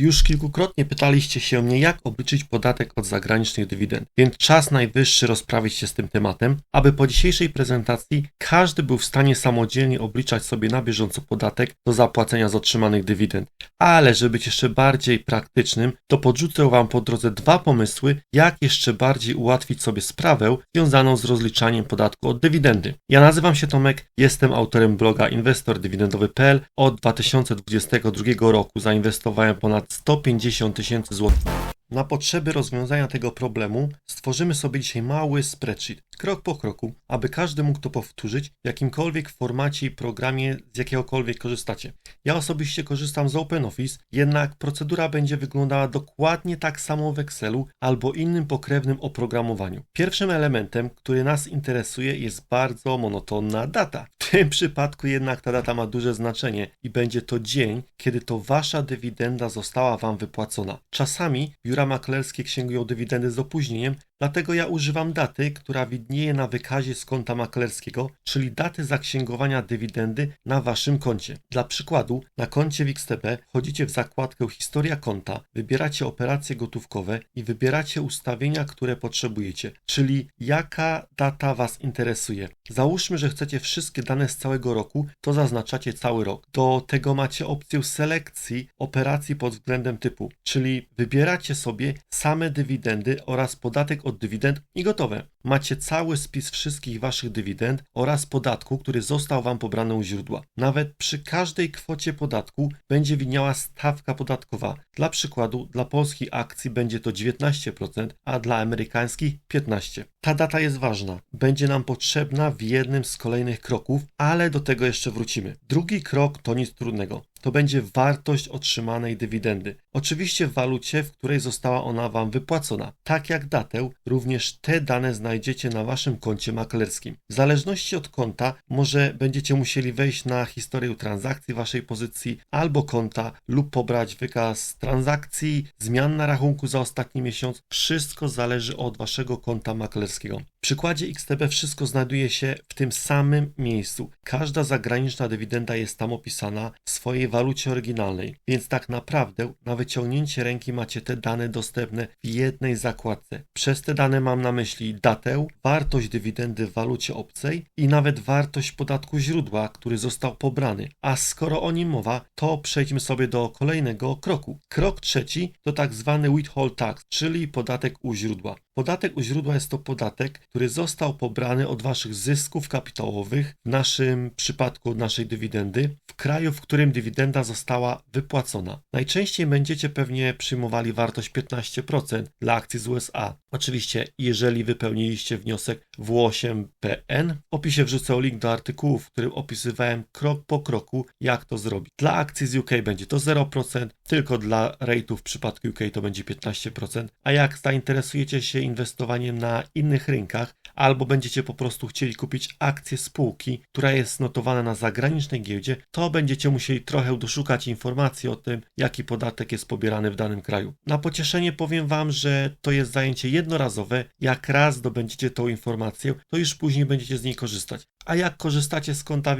Już kilkukrotnie pytaliście się mnie, jak obliczyć podatek od zagranicznych dywidend, więc czas najwyższy rozprawić się z tym tematem, aby po dzisiejszej prezentacji każdy był w stanie samodzielnie obliczać sobie na bieżąco podatek do zapłacenia z otrzymanych dywidend. Ale żeby być jeszcze bardziej praktycznym, to podrzucę Wam po drodze dwa pomysły, jak jeszcze bardziej ułatwić sobie sprawę związaną z rozliczaniem podatku od dywidendy. Ja nazywam się Tomek, jestem autorem bloga inwestordywidendowy.pl. Od 2022 roku zainwestowałem ponad 150 tysięcy złotych. Na potrzeby rozwiązania tego problemu stworzymy sobie dzisiaj mały spreadsheet, krok po kroku, aby każdy mógł to powtórzyć w jakimkolwiek formacie i programie, z jakiegokolwiek korzystacie. Ja osobiście korzystam z OpenOffice, jednak procedura będzie wyglądała dokładnie tak samo w Excelu albo innym pokrewnym oprogramowaniu. Pierwszym elementem, który nas interesuje, jest bardzo monotonna data. W tym przypadku jednak ta data ma duże znaczenie i będzie to dzień, kiedy to wasza dywidenda została wam wypłacona. Czasami biura maklerskie księgują dywidendy z opóźnieniem, dlatego ja używam daty, która widnieje na wykazie z konta maklerskiego, czyli daty zaksięgowania dywidendy na waszym koncie. Dla przykładu, na koncie w XTB wchodzicie w zakładkę Historia konta, wybieracie operacje gotówkowe i wybieracie ustawienia, które potrzebujecie, czyli jaka data was interesuje. Załóżmy, że chcecie wszystkie dane z całego roku, to zaznaczacie cały rok. Do tego macie opcję selekcji operacji pod względem typu, czyli wybieracie sobie same dywidendy oraz podatek od dywidend i gotowe. Macie cały spis wszystkich waszych dywidend oraz podatku, który został wam pobrany u źródła. Nawet przy każdej kwocie podatku będzie widniała stawka podatkowa. Dla przykładu, dla polskich akcji będzie to 19%, a dla amerykańskich 15%. Ta data jest ważna. Będzie nam potrzebna w jednym z kolejnych kroków, ale do tego jeszcze wrócimy. Drugi krok to nic trudnego to będzie wartość otrzymanej dywidendy. Oczywiście w walucie, w której została ona Wam wypłacona. Tak jak datę, również te dane znajdziecie na Waszym koncie maklerskim. W zależności od konta, może będziecie musieli wejść na historię transakcji Waszej pozycji albo konta lub pobrać wykaz transakcji, zmian na rachunku za ostatni miesiąc. Wszystko zależy od Waszego konta maklerskiego. W przykładzie XTB wszystko znajduje się w tym samym miejscu. Każda zagraniczna dywidenda jest tam opisana w swojej walucie oryginalnej, więc tak naprawdę na wyciągnięcie ręki macie te dane dostępne w jednej zakładce. Przez te dane mam na myśli datę, wartość dywidendy w walucie obcej i nawet wartość podatku źródła, który został pobrany. A skoro o nim mowa, to przejdźmy sobie do kolejnego kroku. Krok trzeci to tak zwany withhold tax, czyli podatek u źródła. Podatek u źródła jest to podatek, który został pobrany od Waszych zysków kapitałowych, w naszym przypadku od naszej dywidendy, w kraju, w którym dywidenda została wypłacona. Najczęściej będziecie pewnie przyjmowali wartość 15% dla akcji z USA. Oczywiście, jeżeli wypełniliście wniosek W8PN, w opisie wrzucę link do artykułu, w którym opisywałem krok po kroku, jak to zrobić. Dla akcji z UK będzie to 0%, tylko dla rate'ów w przypadku UK to będzie 15%, a jak zainteresujecie się inwestowaniem na innych rynkach, albo będziecie po prostu chcieli kupić akcję spółki, która jest notowana na zagranicznej giełdzie, to będziecie musieli trochę doszukać informacji o tym, jaki podatek jest pobierany w danym kraju. Na pocieszenie powiem Wam, że to jest zajęcie jednorazowe. Jak raz zdobędziecie tą informację, to już później będziecie z niej korzystać. A jak korzystacie z konta w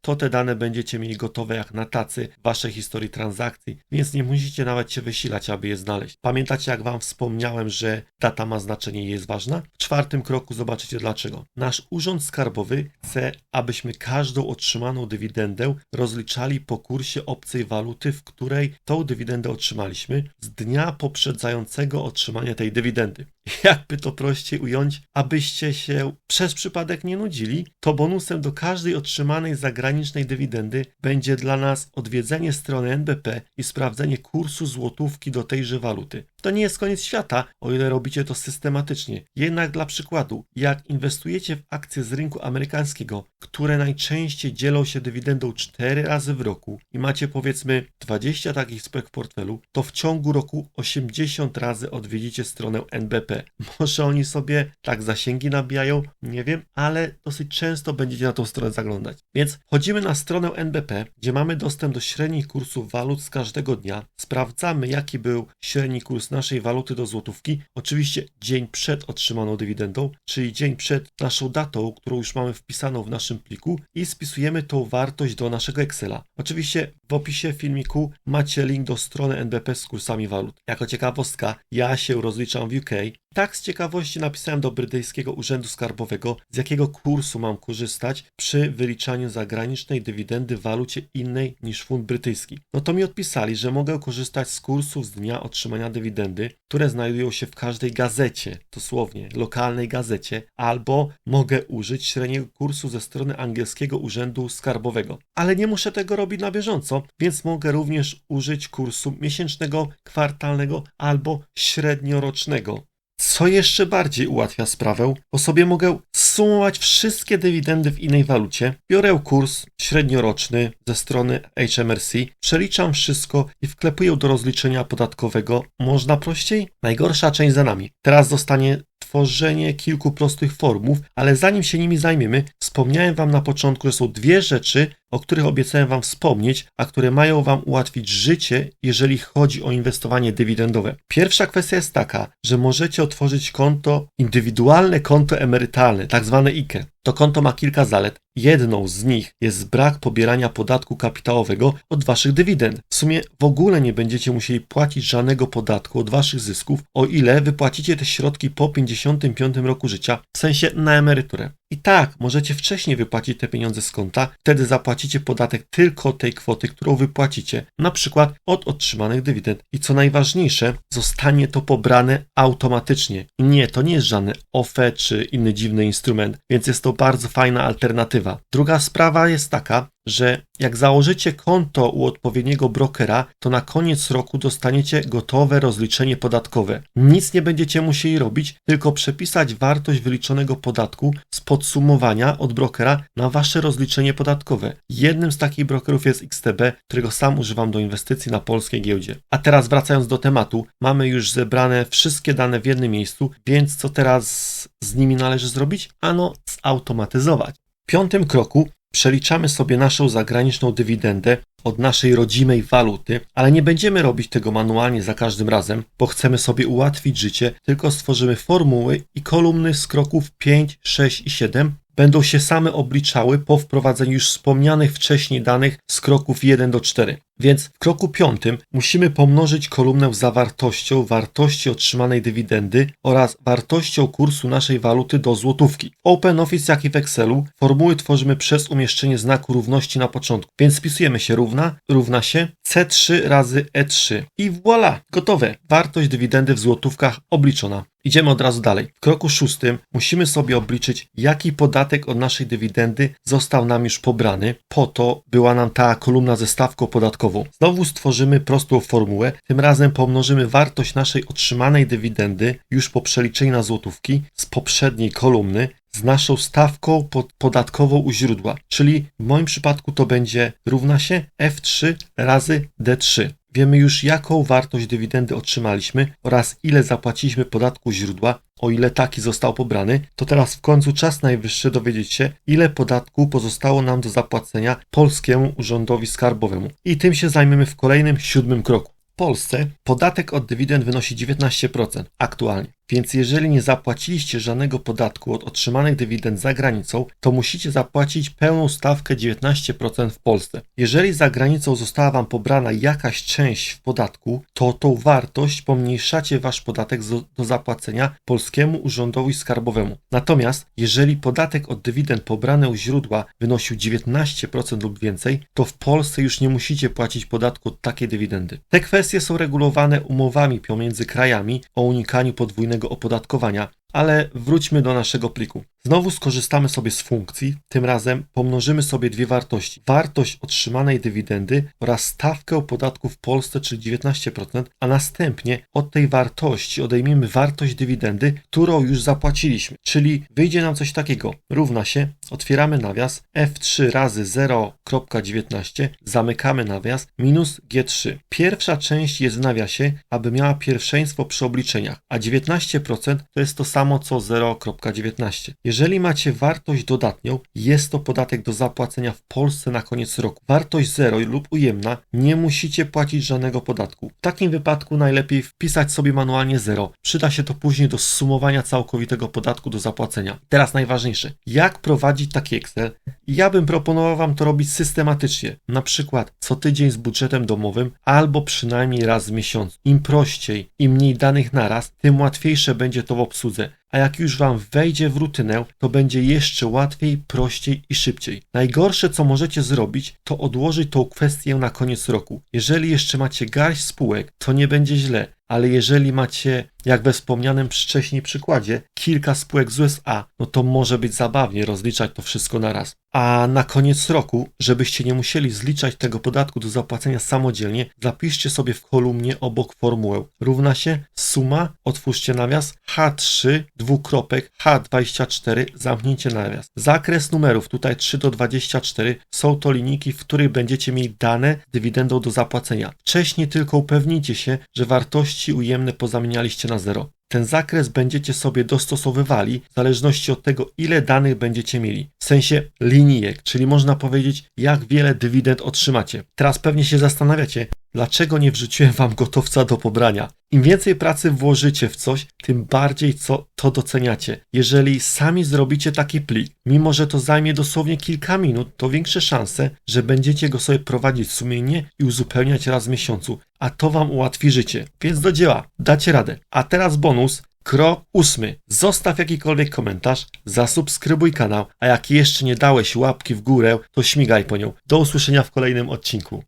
to te dane będziecie mieli gotowe jak na tacy waszej historii transakcji, więc nie musicie nawet się wysilać, aby je znaleźć. Pamiętacie, jak Wam wspomniałem, że data ma znaczenie i jest ważna? W czwartym kroku zobaczycie dlaczego. Nasz Urząd Skarbowy chce, abyśmy każdą otrzymaną dywidendę rozliczali po kursie obcej waluty, w której tą dywidendę otrzymaliśmy z dnia poprzedzającego otrzymania tej dywidendy. Jakby to prościej ująć, abyście się przez przypadek nie nudzili, to bonusem do każdej otrzymanej zagranicznej dywidendy będzie dla nas odwiedzenie strony NBP i sprawdzenie kursu złotówki do tejże waluty. To nie jest koniec świata, o ile robicie to systematycznie. Jednak dla przykładu, jak inwestujecie w akcje z rynku amerykańskiego, które najczęściej dzielą się dywidendą 4 razy w roku i macie powiedzmy 20 takich spek w portfelu, to w ciągu roku 80 razy odwiedzicie stronę NBP. Może oni sobie tak zasięgi nabijają, nie wiem, ale dosyć często będziecie na tą stronę zaglądać. Więc chodzimy na stronę NBP, gdzie mamy dostęp do średnich kursów walut z każdego dnia, sprawdzamy jaki był średni kurs naszej waluty do złotówki, oczywiście dzień przed otrzymaną dywidendą, czyli dzień przed naszą datą, którą już mamy wpisaną w naszym naszym pliku i spisujemy tą wartość do naszego Excela. Oczywiście w opisie filmiku macie link do strony NBP z kursami walut. Jako ciekawostka, ja się rozliczam w UK. Tak z ciekawości napisałem do brytyjskiego urzędu skarbowego, z jakiego kursu mam korzystać przy wyliczaniu zagranicznej dywidendy w walucie innej niż funt brytyjski. No to mi odpisali, że mogę korzystać z kursów z dnia otrzymania dywidendy, które znajdują się w każdej gazecie, dosłownie lokalnej gazecie, albo mogę użyć średniego kursu ze strony angielskiego urzędu skarbowego. Ale nie muszę tego robić na bieżąco, więc mogę również użyć kursu miesięcznego, kwartalnego albo średniorocznego. Co jeszcze bardziej ułatwia sprawę, bo sobie mogę sumować wszystkie dywidendy w innej walucie. Biorę kurs średnioroczny ze strony HMRC, przeliczam wszystko i wklepuję do rozliczenia podatkowego. Można prościej? Najgorsza część za nami. Teraz zostanie tworzenie kilku prostych formuł, ale zanim się nimi zajmiemy, wspomniałem Wam na początku, że są dwie rzeczy, o których obiecałem Wam wspomnieć, a które mają Wam ułatwić życie, jeżeli chodzi o inwestowanie dywidendowe. Pierwsza kwestia jest taka, że możecie otworzyć konto, indywidualne konto emerytalne, tak zwane IKE. To konto ma kilka zalet. Jedną z nich jest brak pobierania podatku kapitałowego od waszych dywidend. W sumie w ogóle nie będziecie musieli płacić żadnego podatku od waszych zysków, o ile wypłacicie te środki po 55 roku życia, w sensie na emeryturę. I tak, możecie wcześniej wypłacić te pieniądze z konta, wtedy zapłacicie podatek tylko tej kwoty, którą wypłacicie, na przykład od otrzymanych dywidend. I co najważniejsze, zostanie to pobrane automatycznie. Nie, to nie jest żadne OFE czy inny dziwny instrument, więc jest to bardzo fajna alternatywa. Druga sprawa jest taka, że jak założycie konto u odpowiedniego brokera, to na koniec roku dostaniecie gotowe rozliczenie podatkowe. Nic nie będziecie musieli robić, tylko przepisać wartość wyliczonego podatku z podsumowania od brokera na wasze rozliczenie podatkowe. Jednym z takich brokerów jest XTB, którego sam używam do inwestycji na polskiej giełdzie. A teraz wracając do tematu, mamy już zebrane wszystkie dane w jednym miejscu, więc co teraz z nimi należy zrobić? Ano, zautomatyzować. W piątym kroku przeliczamy sobie naszą zagraniczną dywidendę od naszej rodzimej waluty, ale nie będziemy robić tego manualnie za każdym razem, bo chcemy sobie ułatwić życie, tylko stworzymy formuły i kolumny z kroków 5, 6 i 7 będą się same obliczały po wprowadzeniu już wspomnianych wcześniej danych z kroków 1 do 4. Więc w kroku piątym musimy pomnożyć kolumnę zawartością wartości otrzymanej dywidendy oraz wartością kursu naszej waluty do złotówki. OpenOffice jak i w Excelu formuły tworzymy przez umieszczenie znaku równości na początku. Więc spisujemy się równa, równa się C3 razy E3 i voilà, gotowe. Wartość dywidendy w złotówkach obliczona. Idziemy od razu dalej. W kroku szóstym musimy sobie obliczyć, jaki podatek od naszej dywidendy został nam już pobrany. Po to była nam ta kolumna ze stawką podatkową. Znowu stworzymy prostą formułę. Tym razem pomnożymy wartość naszej otrzymanej dywidendy już po przeliczeniu na złotówki z poprzedniej kolumny z naszą stawką podatkową u źródła. Czyli w moim przypadku to będzie równa się F3 razy D3. Wiemy już, jaką wartość dywidendy otrzymaliśmy oraz ile zapłaciliśmy podatku źródła, o ile taki został pobrany, to teraz w końcu czas najwyższy dowiedzieć się, ile podatku pozostało nam do zapłacenia Polskiemu Urzędowi Skarbowemu. I tym się zajmiemy w kolejnym siódmym kroku. W Polsce podatek od dywidend wynosi 19% aktualnie. Więc jeżeli nie zapłaciliście żadnego podatku od otrzymanych dywidend za granicą, to musicie zapłacić pełną stawkę 19% w Polsce. Jeżeli za granicą została Wam pobrana jakaś część w podatku, to tą wartość pomniejszacie Wasz podatek do zapłacenia Polskiemu Urzędowi Skarbowemu. Natomiast jeżeli podatek od dywidend pobrany u źródła wynosił 19% lub więcej, to w Polsce już nie musicie płacić podatku od takiej dywidendy. Te kwestie są regulowane umowami pomiędzy krajami o unikaniu podwójnego opodatkowania, ale wróćmy do naszego pliku. Znowu skorzystamy sobie z funkcji, tym razem pomnożymy sobie dwie wartości. Wartość otrzymanej dywidendy oraz stawkę podatku w Polsce, czyli 19%, a następnie od tej wartości odejmiemy wartość dywidendy, którą już zapłaciliśmy. Czyli wyjdzie nam coś takiego. Równa się, otwieramy nawias, F3 razy 0.19, zamykamy nawias, minus G3. Pierwsza część jest w nawiasie, aby miała pierwszeństwo przy obliczeniach, a 19% to jest to samo co 0.19. Jeżeli macie wartość dodatnią, jest to podatek do zapłacenia w Polsce na koniec roku. Wartość 0 lub ujemna, nie musicie płacić żadnego podatku. W takim wypadku najlepiej wpisać sobie manualnie 0. Przyda się to później do sumowania całkowitego podatku do zapłacenia. Teraz najważniejsze, jak prowadzić taki Excel ja bym proponował Wam to robić systematycznie, na przykład co tydzień z budżetem domowym, albo przynajmniej raz w miesiącu. Im prościej, im mniej danych naraz, tym łatwiejsze będzie to w obsłudze. A jak już Wam wejdzie w rutynę, to będzie jeszcze łatwiej, prościej i szybciej. Najgorsze, co możecie zrobić, to odłożyć tą kwestię na koniec roku. Jeżeli jeszcze macie garść spółek, to nie będzie źle, ale jeżeli macie, jak we wspomnianym wcześniej przykładzie, kilka spółek z USA, no to może być zabawnie rozliczać to wszystko naraz. A na koniec roku, żebyście nie musieli zliczać tego podatku do zapłacenia samodzielnie, zapiszcie sobie w kolumnie obok formułę. Równa się suma, otwórzcie nawias, H3, dwukropek, H24, zamknięcie nawias. Zakres numerów, tutaj 3 do 24, są to linijki, w których będziecie mieli dane dywidendą do zapłacenia. Wcześniej tylko upewnijcie się, że wartości ujemne pozamienialiście na zero. Ten zakres będziecie sobie dostosowywali w zależności od tego, ile danych będziecie mieli. Sensie linijek, czyli można powiedzieć, jak wiele dywidend otrzymacie. Teraz pewnie się zastanawiacie, dlaczego nie wrzuciłem wam gotowca do pobrania. Im więcej pracy włożycie w coś, tym bardziej co to doceniacie. Jeżeli sami zrobicie taki plik, mimo że to zajmie dosłownie kilka minut, to większe szanse, że będziecie go sobie prowadzić sumiennie i uzupełniać raz w miesiącu, a to wam ułatwi życie. Więc do dzieła, dacie radę. A teraz bonus. Krok ósmy. Zostaw jakikolwiek komentarz, zasubskrybuj kanał, a jak jeszcze nie dałeś łapki w górę, to śmigaj po nią. Do usłyszenia w kolejnym odcinku.